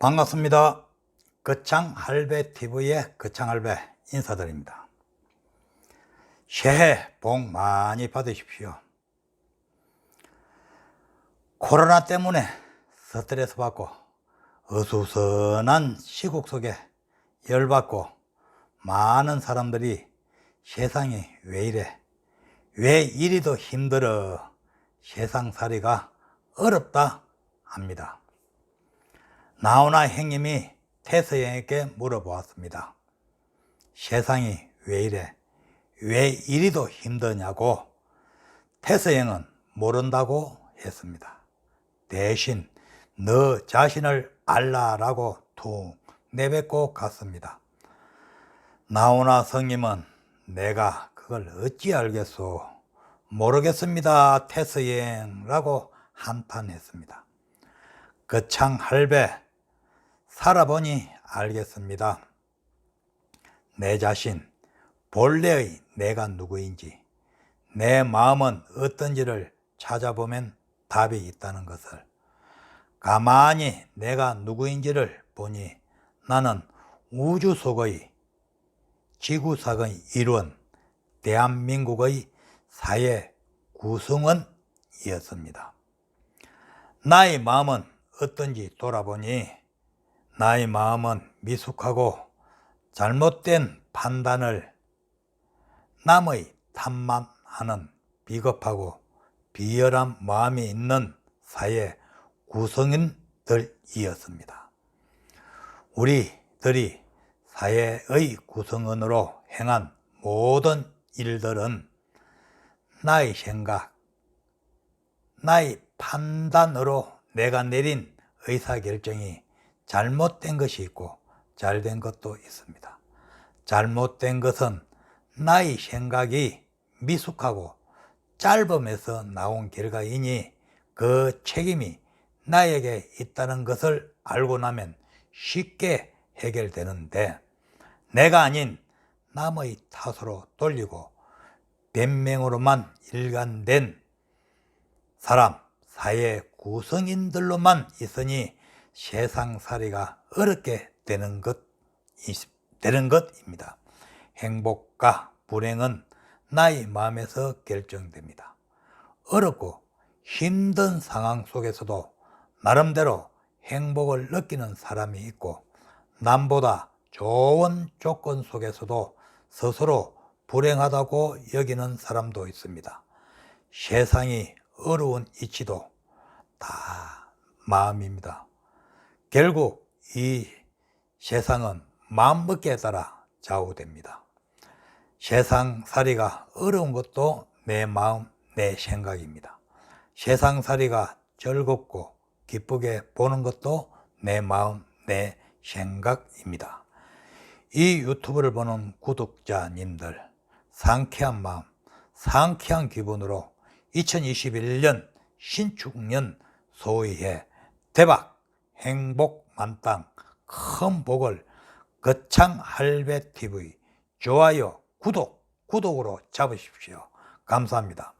반갑습니다. 거창 할배 TV의 거창 할배 인사드립니다. 새해 복 많이 받으십시오. 코로나 때문에 스트레스 받고 어수선한 시국 속에 열받고 많은 사람들이 세상이 왜 이래 왜 이리도 힘들어 세상살이가 어렵다 합니다. 나훈아 형님이 태서형에게 물어보았습니다. 세상이 왜 이래? 왜 이리도 힘드냐고 태서형은 모른다고 했습니다. 대신 너 자신을 알라라고 툭 내뱉고 갔습니다. 나훈아 성님은 내가 그걸 어찌 알겠소? 모르겠습니다. 태서형라고 한탄했습니다. 거창 할배 살아보니 알겠습니다. 내 자신 본래의 내가 누구인지 내 마음은 어떤지를 찾아보면 답이 있다는 것을 가만히 내가 누구인지를 보니 나는 우주 속의 지구상의 일원 대한민국의 사회 구성원이었습니다. 나의 마음은 어떤지 돌아보니 나의 마음은 미숙하고 잘못된 판단을 남의 탐만하는 비겁하고 비열한 마음이 있는 사회 구성인들이었습니다. 우리들이 사회의 구성원으로 행한 모든 일들은 나의 생각, 나의 판단으로 내가 내린 의사결정이 잘못된 것이 있고 잘된 것도 있습니다. 잘못된 것은 나의 생각이 미숙하고 짧음에서 나온 결과이니 그 책임이 나에게 있다는 것을 알고 나면 쉽게 해결되는데 내가 아닌 남의 탓으로 돌리고 변명으로만 일관된 사람, 사회 구성인들로만 있으니 세상살이가 어렵게 되는 것, 되는 것입니다. 행복과 불행은 나의 마음에서 결정됩니다. 어렵고 힘든 상황 속에서도 나름대로 행복을 느끼는 사람이 있고 남보다 좋은 조건 속에서도 스스로 불행하다고 여기는 사람도 있습니다. 세상이 어려운 이치도 다 마음입니다. 결국 이 세상은 마음먹기에 따라 좌우됩니다. 세상 살이가 어려운 것도 내 마음, 내 생각입니다. 세상 살이가 즐겁고 기쁘게 보는 것도 내 마음, 내 생각입니다. 이 유튜브를 보는 구독자님들, 상쾌한 마음, 상쾌한 기분으로 2021년 신축년 소위해 대박, 행복 만땅, 큰 복을 거창 할배 TV 좋아요, 구독, 구독으로 잡으십시오. 감사합니다.